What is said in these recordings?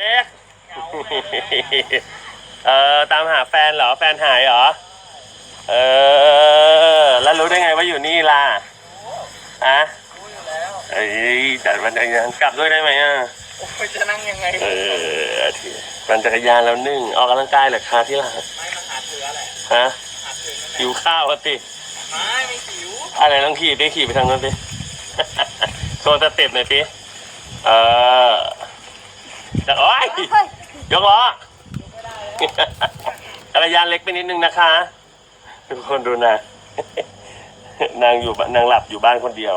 เอ๊ะเออตามหาแฟนเหรอ แฟนหายเหรอ เออ แล้วรู้ได้ไงว่าอยู่นี่ล่ะอะเอ้ยจัดวันจักรยานกลับด้วยได้ไหมอะโอ้ยจะนั่งยังไง เออทีปั่นจักรยานแล้วนึ่งออกกำลังกายเหรอคะที่หลังไม่มาหาเธออะไรฮะหาเธอนั่นแหละหิวข้าวอะติไม่ไม่หิวอะไรต้องขี่ไปขี่ไปทางนั้นสิโชว์สเต็ปหน่อยสิเออแต่ โอ้ยยกล้อจักรยานเล็กไปนิดนึงนะคะ ทุกคนดูนะ นางอยู่บ้านนางหลับอยู่บ้านคนเดียว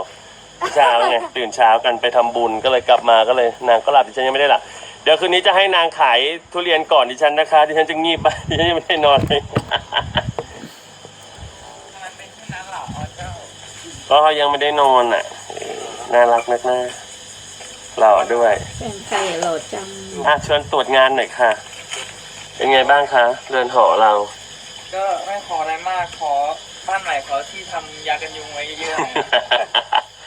เช้าไงตื่นเช้ากันไปทำบุญก็เลยกลับมาก็เลย นางก็หลับดิฉันยังไม่ได้หลับเดี๋ยวคืนนี้จะให้นางขายทุเรียนก่อนดิฉันนะคะดิฉันจะงีบไปดิฉันยังไม่ได้นอนเลยทำไมเป็นเช่นนั้นเหรออ๋อเจ้าก็เขายังไม่ได้นอนอะเออน่ารักนักหน้า หล่อด้วยเป็นใครโหลดจังอะเชิญตรวจงานหน่อยค่ะ เป็นไงบ้างคะเรือนหอเรา ก็ไม่ขออะไรมากขอบ้านใหม่ขอที่ทำยากันยุงไว้เยอะๆหน่อย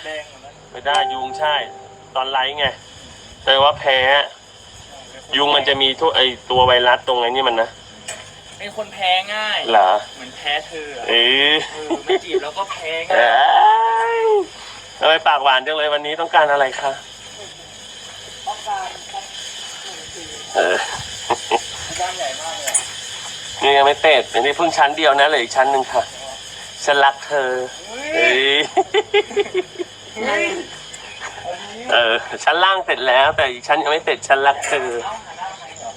แดงหมดแล้วไม่ได้ยุงใช่ ตอนไลฟ์ไงแต่ว่าแพ้ ยุงมันจะมีทั่วไอตัวไวรัสตรงไอ้นี่มันนะเป็นคนแพ้ง่ายเหรอเหมือนแพ้เธออะเอ้ยเออไม่จีบแล้วก็แพ้เอ้ง่ายยทำไมปากหวานจังเลยวันนี้ต้องการอะไรคะ ต้องการครับ เออบ้านใหญ่มากเลยอะนี่ยังไม่เต็ดอันนี้เพิ่งชั้นเดียวนะเหลืออีกชั้นหนึ่งค่ะฉันรักเธอเฮ้เอ้ยยเฮ้ยอันนี้เออชั้นล่างเสร็จแล้ว แต่อีกชั้นยังไม่เสร็จฉันรักเธอเอ้าหันหน้าไปเหรอ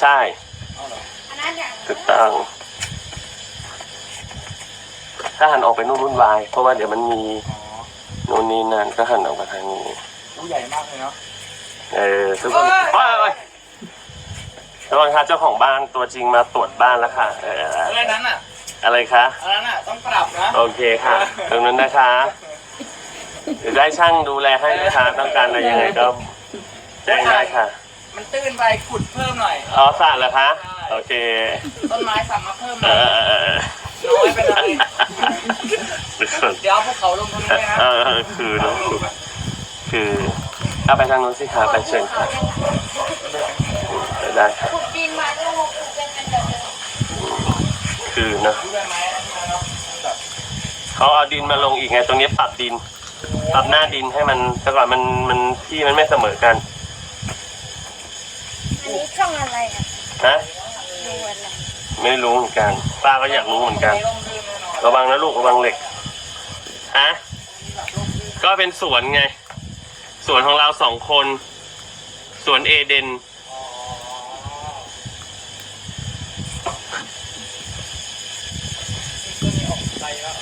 ใช่เอาเหรอถูกต้องถ้าหันออกไปนู่นวุ่นวาย เพราะว่าเดี๋ยวมันมีอ๋อนู่นนี่นั่นก็หันออกมาทางนี้ผู้ใหญ่มากเลยเนาะเออทุกคนเอ้ยว้าย ระวังค่ะเจ้าของบ้านตัวจริงมาตรวจบ้านแล้วค่ะเอออะไรนั้นอะอะไรคะอันนั้นอะต้องปรับนะโอเคค่ะ ตรงนั้นนะคะเดี๋ยวได้ช่างดูแลให้นะคะต้องการอะไรยังไงก็แจ้งได้ค่ะ มันตื้นไปขุดเพิ่มหน่อยอ๋อสระเหรอคะโอเค ต้นไม้สั่งมาเพิ่มหเอน่อยอเออเออน้อยไปหน่อยเดี๋ยวเอาภูเขาลงตรงนี้ไหมนะเออเออคือเนอะคือเอาไปทางนู้นสิคะไปเชิญค่ะได้ค่ะ คือเนอะดูได้ไหมอันนี้เนาะมันแบบเขาเอาดินมาลงอีกไงตรงนี้ปรับดิน ปรับหน้าดินให้มันแต่ก่อนมันมันที่มันไม่เสมอกันอันนี้ช่องอะไรอะนะดูอะไรไม่รู้เหมือนกัน ป้าก็อยากรู้เหมือนกันไม่ต้องดื้อแน่นอนระวังนะลูกระวังเหล็กฮะก็เป็นสวนไง สวนของเราสองคน สวนเอเดน อ๋อนี่ต้นนี้ออกไปแล้ว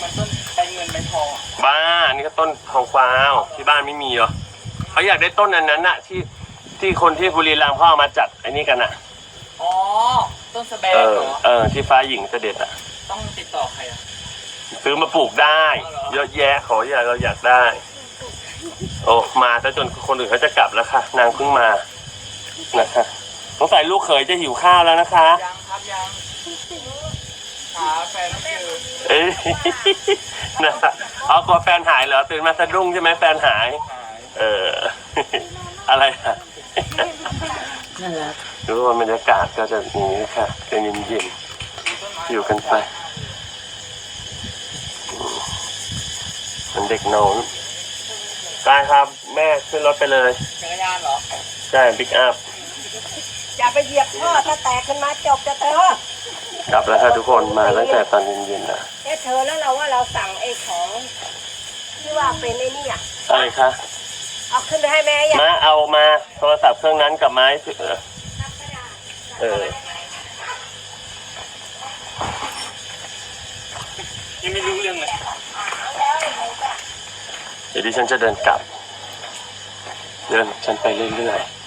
มันต้นไปเงินไป ทองอะบ้าอันนี่ก็ต้นทองกวาวที่บ้านไม่มีเหรอเขาอยากได้ต้นอันนั้นน่ะ ที่ที่คนที่บุรีรัมย์เขาเอามาจัดไอ้นี่กันน่ะ อ๋อ ต้นสแบเองอเหรอ เออ ที่ฟ้าหญิงเสด็จอะ ต้องติดต่อใครอะ ซื้อมาปลูกได้เยอะแยะขออยากเราอยากได้ โอ้มาซะจนคนอื่นเขาจะกลับแล้วค่ะ นางเพิ่งมานะคะสงสัยลูกเขยจะหิวข้าวแล้วนะคะ ยังครับยังหาแฟนไม่เจอเอ้ยนะเอากลัวแฟนหายเหรอตื่นมาสะดุ้งใช่ไหมแฟนหายหายเออ อะไรอะน่ารักดูว่าบรรยากาศก็จะอย่างนี้ค่ะจะเย็นดูต้นไม้ๆอยู่กันไปอืมมันเด็กโน้นกายครับ แม่ขึ้นรถไปเลยจักรยานเหรอ ใช่บิ๊กอัพอย่าไปเหยียบท่อถ้าแตกขึ้นมาจบจะเธอ กลับแล้วค่ะทุกคนมาตั้งแต่ตอนเย็นๆนะเอ๊ะเธอแล้วเราว่าเราสั่งไอ้ของที่ว่าเป็นไอ้นี่อะอะไรคะเอาขึ้นไปให้แม่ยังมาเอามาโทรศัพท์เครื่องนั้นกับไม้เออเออยังไม่รู้เรื่องเลยเดี๋ยวดิฉันจะเดินกลับ เดินฉันไปเรื่อยๆ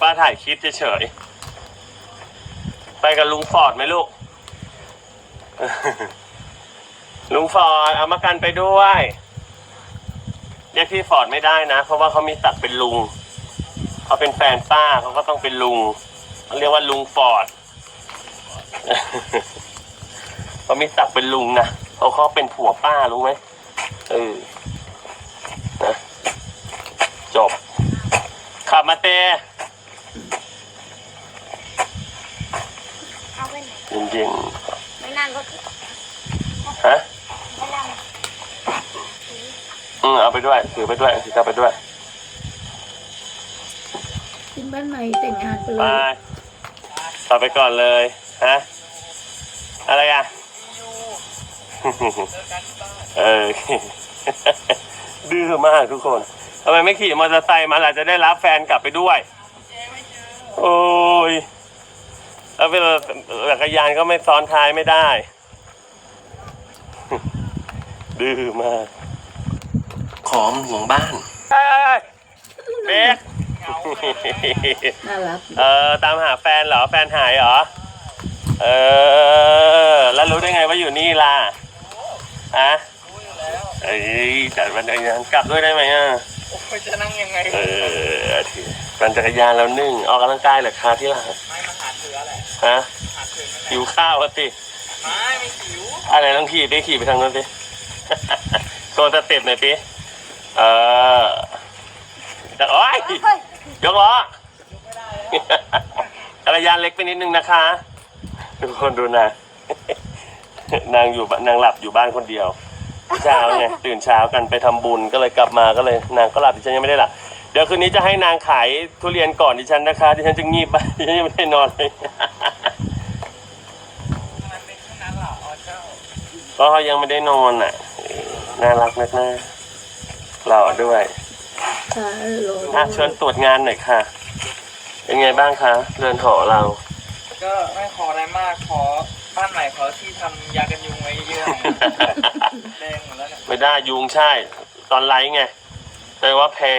ป้าถ่ายคลิปเฉยๆ ไปกับลุงฟอร์ดไหมลูก ลุงฟอร์ดเอามากันไปด้วย เรียกพี่ฟอร์ดไม่ได้นะ เพราะว่าเขามีศักดิ์เป็นลุง เขาเป็นแฟนป้าเขาก็ต้องเป็นลุงเขาเรียกว่าลุงฟอร์ดเขามีศักดิ์เป็นลุงนะเขาเขาเป็นผัวป้ารู้ไหมเออนะจบขับมาเต เย็นไม่นั่งก็คือๆฮะไม่นั่งอืมเอาไปด้วยถือไปด้วยถือกลับไปด้วยขึ้นบ้านใหม่แต่งงานไปเลไปยต่อไปก่อนเลยฮะอะไรอะเจอกันที่บ้านเออ ดื้อมากทุกคนทำไมไม่ขี่มอเตอร์ไซค์มาล่ะจะได้รับแฟนกลับไปด้วยเจ๊ไม่เจอโอ้ย แล้วเวลาจักรยานก็ไม่ซ้อนท้ายไม่ได้ ดื้อมาก ขอมห่วงบ้านเฮ้ยเบกเหงาเลยน่ารักเออตามหาแฟนเหรอ แฟนหายเหรอ เออ แล้วรู้ได้ไงว่าอยู่นี่ล่ะอะรู้อยู่แล้วเอ้ยจัดวันจักรยานกลับด้วยได้ไหมอะโอ้ยจะนั่งยังไง เออถือปั่นจักรยานแล้วนึ่งออกกำลังกายเหรอคะที่หลังไม่มาหาเสือแหละ ฮะหาเสือนั่นแหละหิวข้าวอะสิไม่ไม่หิวอะไรต้องขี่ได้ขี่ไปทางนั้นสิโชว์สเต็ปหน่อยสิเออแต่โอ้ยเฮ้ยยกล้อไม่ได้แล้วจักรยานเล็กไปนิดนึงนะคะทุกคนดูนางนางอยู่บ้านนางหลับอยู่บ้านคนเดียวเช้าไงตื่นเช้ากันไปทำบุญก็เลยกลับมาก็เลยนางก็หลับดิฉันยังไม่ได้หลับ เดี๋ยวคืนนี้จะให้นางขายทุเรียนก่อนดิฉันนะคะ ดิฉันจะงีบไปดิฉันยังไม่ได้นอนเลยมันเป็นแค่นั้นเหรออ๋อเจ้าก็เขายังไม่ได้นอนอะเออน่ารักนักหน้าหล่อด้วยใช่โลอะเชิญตรวจงานหน่อยค่ะ เป็นไงบ้างคะเรือนหอเรา ก็ไม่ขออะไรมากขอบ้านใหม่ขอที่ทำยากันยุงไว้เยอะๆแดงหมดแล้วเนี่ย ไม่ได้ยุงใช่ ตอนไลฟ์ไงแปลว่าแพ้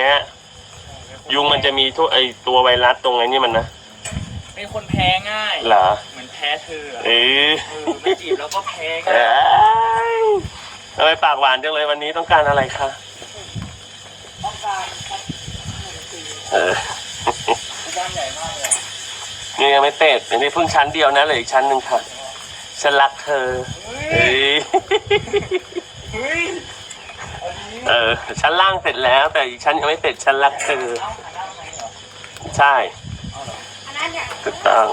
ยุงมันจะมีทุกไอตัวไวรัสตรงไอ้นี่มันนะเป็นคนแพ้ง่าย เหรอเหมือนแพ้เธออะเอ๊ะเออไม่จีบแล้วก็แพ้เอ้ง่ายยทำไมปากหวานจังเลยวันนี้ต้องการอะไรคะต้องการสักหนึ่งปีเออบ้านใหญ่มากเลยอะนี่ยังไม่เตะอันนี้เพิ่งชั้นเดียวนะเหลืออีกชั้นหนึ่งค่ะฉันรักเธอเฮ้เอ้ยยเฮ้ยอันนี้ เออชั้นล่างเสร็จแล้ว แต่อีกชั้นยังไม่เสร็จฉันรักเธอเอาหันหน้าไปเหรอใช่เอาเหรออันนั้นเนี่ยถูกต้อง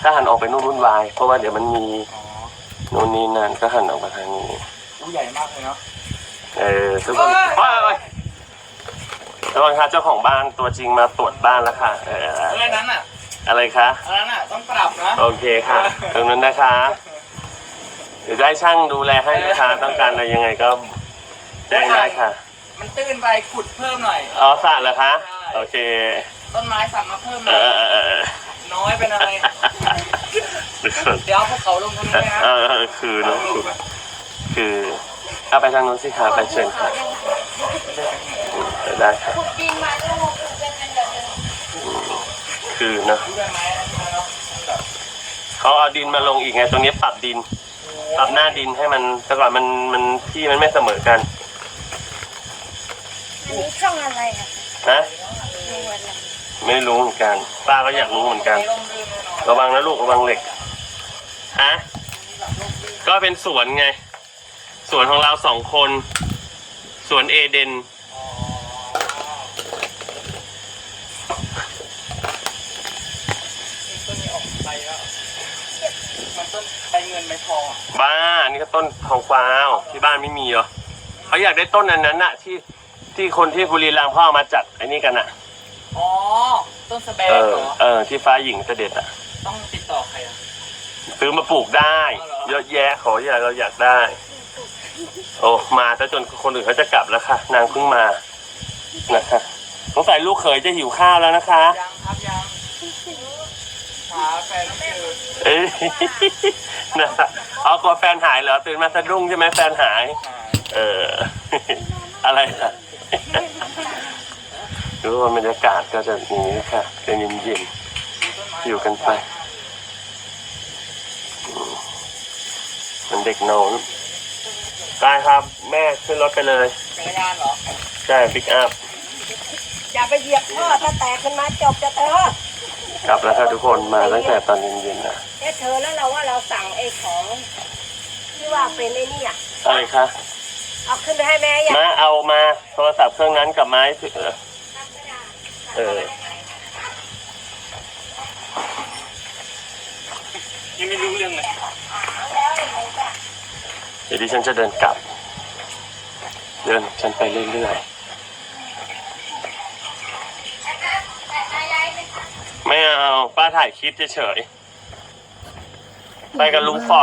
ถ้าหันออกไปนู่นวุ่นวาย เพราะว่าเดี๋ยวมันมีอ๋อนู่นนี่นั่นก็หันออกมาทางนี้อู้ใหญ่มากเลยเนาะเออทุกคนเอ้ยว้ายว้ายระวังค่ะเจ้าของบ้านตัวจริงมาตรวจบ้านแล้วค่ะเออเอ้ยอันนั้นอะอะไรคะอันนั้นอะต้องปรับนะ โอเคค่ะ ตรงนั้นนะคะเดี๋ยวจะให้ช่างดูแลให้นะคะต้องการอะไรยังไงก็แจ้งได้ค่ะ มันตื้นไปขุดเพิ่มหน่อย อ๋อสระเหรอคะใช่โอเค ต้นไม้สั่งมาเพิ่มหเอน่อยอเออเออเออน้อยเป็นอะไรทุกคนเดี๋ยวเอาภูเขาลงตรงนี้นะเออเออคือเนอะคือคือเอาไปทางนู้นสิคะไปเชิญค่ะได้ค่ะ ขุดดินมาแล้วมาปลูกเป็นอันเดียวกันคือเนอะดูได้ไหมอันนี้เนาะมันแบบเขาเอาดินมาลงอีกไง ตรงนี้ปรับดิน ปรับหน้าดินให้มันแต่ก่อนมันมันที่มันไม่เสมอกันอันนี้ช่องอะไรอะนะดูอะไรไม่รู้เหมือนกัน ป้าก็อยากรู้เหมือนกันร่มรื่นแน่นอนระวังนะลูกระวังเหล็กฮะก็เป็นสวนไง สวนของเราสองคน สวนเอเดน ทองอะบ้าอันนี้ก็ต้นทองกวาวที่บ้านไม่มีเหรอเขาอยากได้ต้นอันนั้นน่ะ ที่ที่คนที่บุรีรัมย์เขาเอามาจัดไอ้นี่กันน่ะ อ๋อ ต้นสแบเองอเหรอ เออที่ฟ้าหญิงเสด็จอะ ต้องติดต่อใครอะ ซื้อมาปลูกได้ อ๋อเหรอ เยอะแยะขออยากเราอยากได้ โอ้มาซะจนคนอื่นเขาจะกลับแล้วค่ะ นางเพิ่งมานะคะสงสัยลูกเขยจะหิวข้าวแล้วนะคะ ยังครับยังหาแฟนไม่ เจอเอ้ยนะเอากลัวแฟนหายเหรอตื่นมาสะดุ้งใช่ไหมแฟนหายหาเออ อะไรอะดูว่าบรรยากาศก็จะอย่างนี้ค่ะจะเย็นดูต้นไม้ๆอยู่กันไปอืมเหมันเด็กน้องได้ครับ แม่ขึ้นรถไปเลยจักรยานเหรอ ใช่ปิกอัพอย่าไปเหยียบท่อถ้าแตกขึ้นมาจบจะเธอ กลับแล้วค่ะทุกคนมาตั้งแต่ตอนเย็นๆนะเอ๊ะเธอแล้วเราว่าเราสั่งไอ้ของที่ว่าเป็นไอ้นี่อะอะไรคะเอาขึ้นไปให้แม่ยังมาเอามาโทรศัพท์เครื่องนั้นกับไม้ถือเออเออยังไม่รู้เรื่องเลยเดี๋ยวดิฉันจะเดินกลับ เดินฉันไปเรื่อยๆ ไม่เอาป้าถ่ายคลิปเฉยๆไปกับลุงฟอร์ด